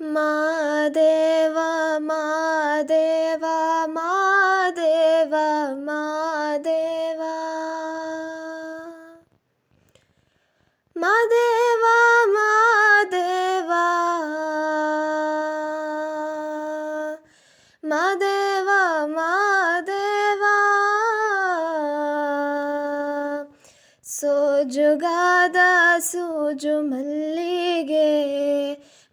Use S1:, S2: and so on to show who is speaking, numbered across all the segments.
S1: ಮಾದೇವ ಮಾದೇವ ಮಾದೇವ ಮಾದೇವ ಮಾದೇವ ಮಾದೇವ ಮಾದೇವ ಮಾದೇವ ಸೋಜುಗಾದ ಸೂಜು ಮಲ್ಲಿಗೆ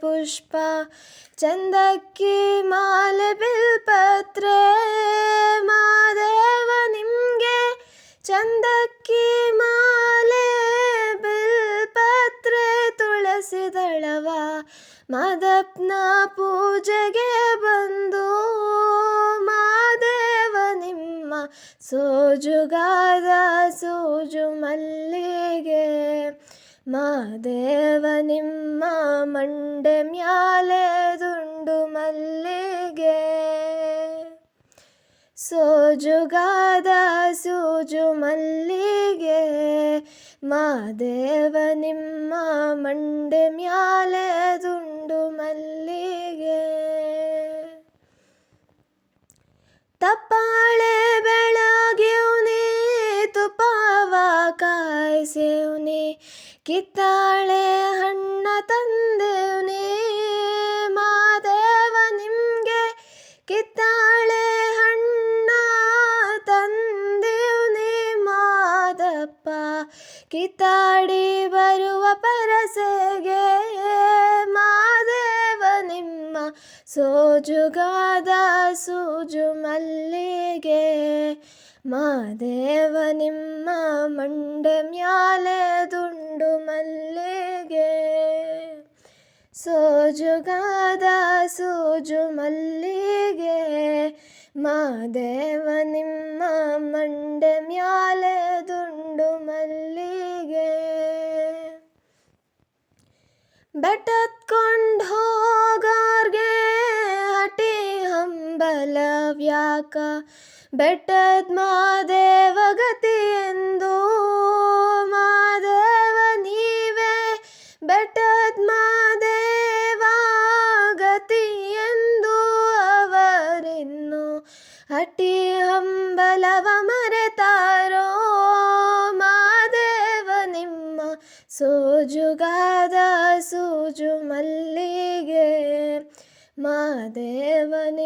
S1: ಪುಷ್ಪ, ಚಂದಕ್ಕಿ ಮಾಲೆ, ಬಿಲ್ಪತ್ರೆ, ಮಾದೇವ ನಿಮಗೆ. ಚಂದಕ್ಕಿ ಮಾಲೆ, ಬಿಲ್ಪತ್ರೆ, ತುಳಸಿ ದಳವ, ಮಾದಪ್ನ ಪೂಜೆಗೆ ಬಂದು. ಮಾದೇವ ನಿಮ್ಮ ಸೋಜುಗಾದ ಸೋಜು ಮಲ್ಲಿಗೆ. ಮಾದೇವ ನಿಮ್ಮ ಮಂಡೆ ಮ್ಯಾಲೆ ದುಂಡು ಮಲ್ಲಿಗೆ. ಸೋಜುಗಾದ ಸೂಜು ಮಲ್ಲಿಗೆ. ಮಾದೇವ ನಿಮ್ಮ ಮಂಡೆ ಮ್ಯಾಲೆ ದುಂಡು ಮಲ್ಲಿಗೆ. ತಪ್ಪಾಳೆ ಬೆಳಗ್ಯೂನಿ ತುಪ್ಪವ ಕಾಯಿಸೇವ್ನಿ. ಕಿತ್ತಾಳೆ ಹಣ್ಣ ತಂದೇವ್ನಿ ಮಾದೇವ ನಿಮಗೆ ಕಿತ್ತಾಳೆ ಹಣ್ಣ ತಂದೇವ್ನಿ ಮಾದಪ್ಪ. ಕಿತ್ತಾಡಿ ಬರುವ ಪರಸೆಗೆ ಮಾದೇವ ನಿಮ್ಮ ಸೋಜುಗಾದ ಸೂಜು ಮಲ್ಲಿಗೆ. ಮಾದೇವ ನಿಮ್ಮ ಮಂಡೆ ಮ್ಯಾಲೆ ದುಂಡು ಮಲ್ಲಿಗೆ. ಸೋಜುಗಾದ ಸೋಜು ಮಲ್ಲಿಗೆ. ಮಾದೇವ ನಿಮ್ಮ ಮಂಡೆ ಮ್ಯಾಲೆ ದುಂಡು ಮಲ್ಲಿಗೆ. ಬೆಟ್ಟತ್ಕೊಂಡು ಹೋಗೋರ್ಗೆ ಹಟಿ ಹಂಬಲವ್ಯಾಕ ಬೆಟ್ಟದ ಮಾದೇವ ಗತಿ ಎಂದು ಮಾದೇವ ಘಟದ್ಮಾದೇವಾಗತಿಯೆಂದು ಅವರಿನ್ನು ಅಟಿ ಹಂಬಲವ ಮರೆತಾರೋ ಮಾದೇವ ನಿಮ್ಮ ಸೋಜುಗಾದ ಸೂಜು ಮಲ್ಲಿಗೆ ಮಾದೇವನಿ